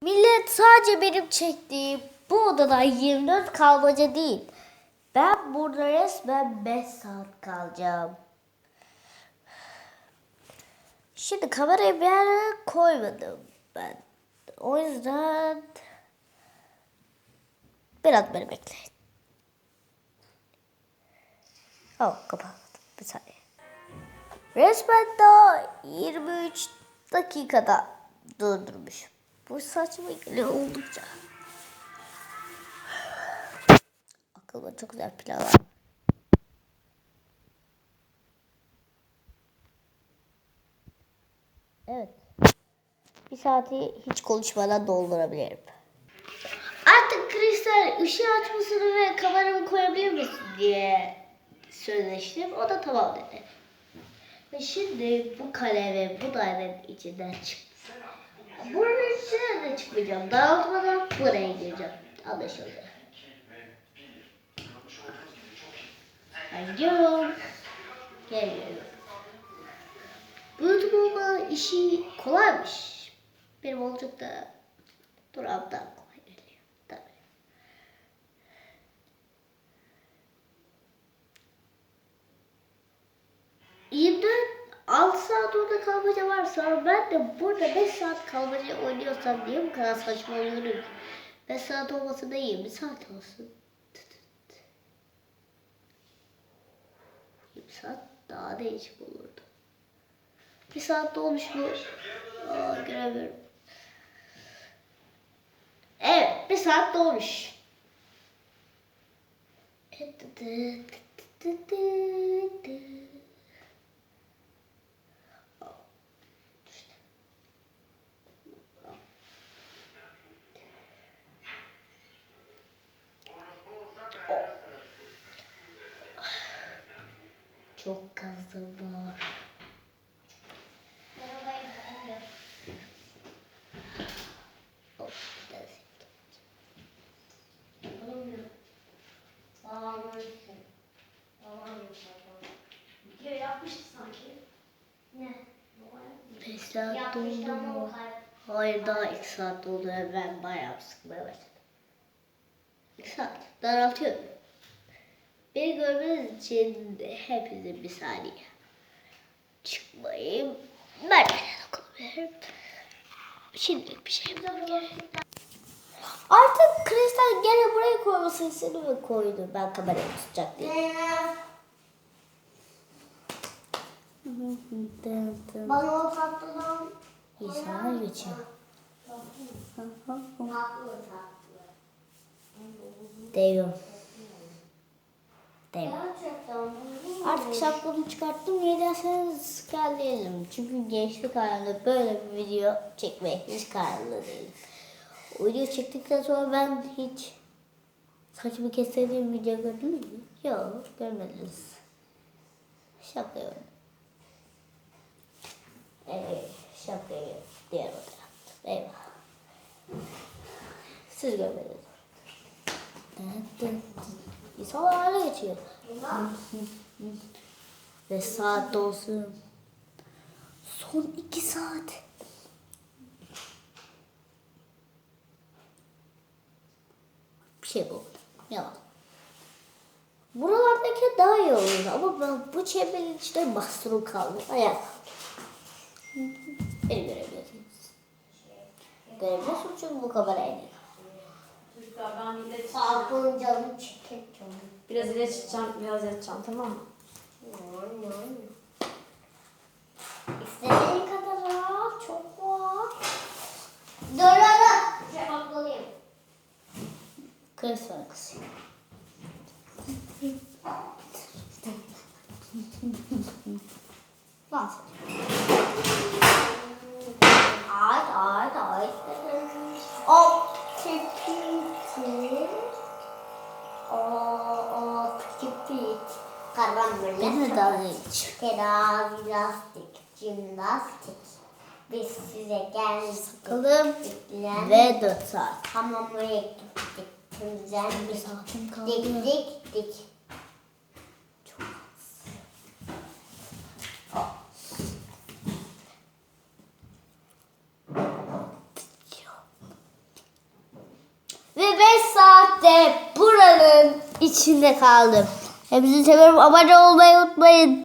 Millet sadece benim çektiğim bu odada 24 kalmaca değil. Ben burada resmen 5 saat kalacağım. Şimdi kamerayı bir yere koymadım ben. O yüzden biraz beni bekleyin. Oh kapattım bir saniye. Resmen daha 23 dakikada durdurmuşum. Bu saçma geliyor oldukça. Aklıma çok güzel planlar. Evet. Bir saati hiç konuşmadan doldurabilirim. Artık kristal ışığı açmasını ve kameramı koyabilir misin diye sözleştim. O da tamam dedi. Ve şimdi bu kale ve bu dairenin içinden çıktı. Buranın içine de çıkmayacağım. Dağıtmadan buraya gireceğim. Anlaşıldı. Ben gidiyorum. Geliyorum. Bu bulma işi kolaymış. Benim olacak da durağımdan kolay geliyor. Tabii. İyimde 6 saat orada kalmaca varsa ben de burada 5 saat kalmaca oynuyorsam niye bu kadar saçma oluyorum ki? 5 saat olmasa da 20 saat olsun. Tıt tıt. 20 saat daha değişik olurdu. Bir saat dolmuş mu? Aa, göremiyorum. Evet, bir saat dolmuş. Tıt Çok kazım var. Saat doldu mu? Hayır daha iki saat ve ben bayağı sıkmaya başladım. İki saat. Daraltıyorum. Beni görmeniz için hepinize bir saniye. Çıkmayayım. Ben de dokunabilirim. Şimdilik bir şey. Artık kristal gene buraya koymasını istedi ve koydu. Ben kamerayı tutacak diye. Bana o tatlıdan İnsanlar geçiyor. tatlı tatlı. Değiyor. Değiyor. Gerçekten. Artık şapkamı çıkarttım. Niye derseniz değilim. Çünkü gençlik halimde böyle bir video çekmeye hiç kararlı değilim. O video çektikten sonra ben hiç saçımı kestirdiğim video gördünüz mü? Yok görmediniz. Şaka yok. Evet şakayı diğer odaya. Eyvah. Siz görmediniz. İnsanlar hale geçiyor. Ve saat dolsun. Son iki saat. Bir şey bu. Yalan. Buralardaki daha iyi olurdu ama ben bu çemberin içinde mahsur kaldım. Ayak. Beni görebiliyorsunuz. Görebiliyorsunuz çünkü bu kamerayla. Çocuklar ben bir de Sağlıklı canım çekeceğim. Biraz ileri çıkacağım, biraz yatacağım tamam mı? İstediğin kadar var, çok var. Dur dur. Cevaplıyım. Kız sana kız. Lan Karamel. Beni dalga geç. Tedavi lastik, jimnastik. Biz size geldik. Sıkıldım Diklen. ve 4 saat. Hamamaya gittik. Tümzen Bir dik. saatim kaldı. Dik dik dik. İşte buranın içinde kaldım. Hepinizi seviyorum. Abone olmayı unutmayın.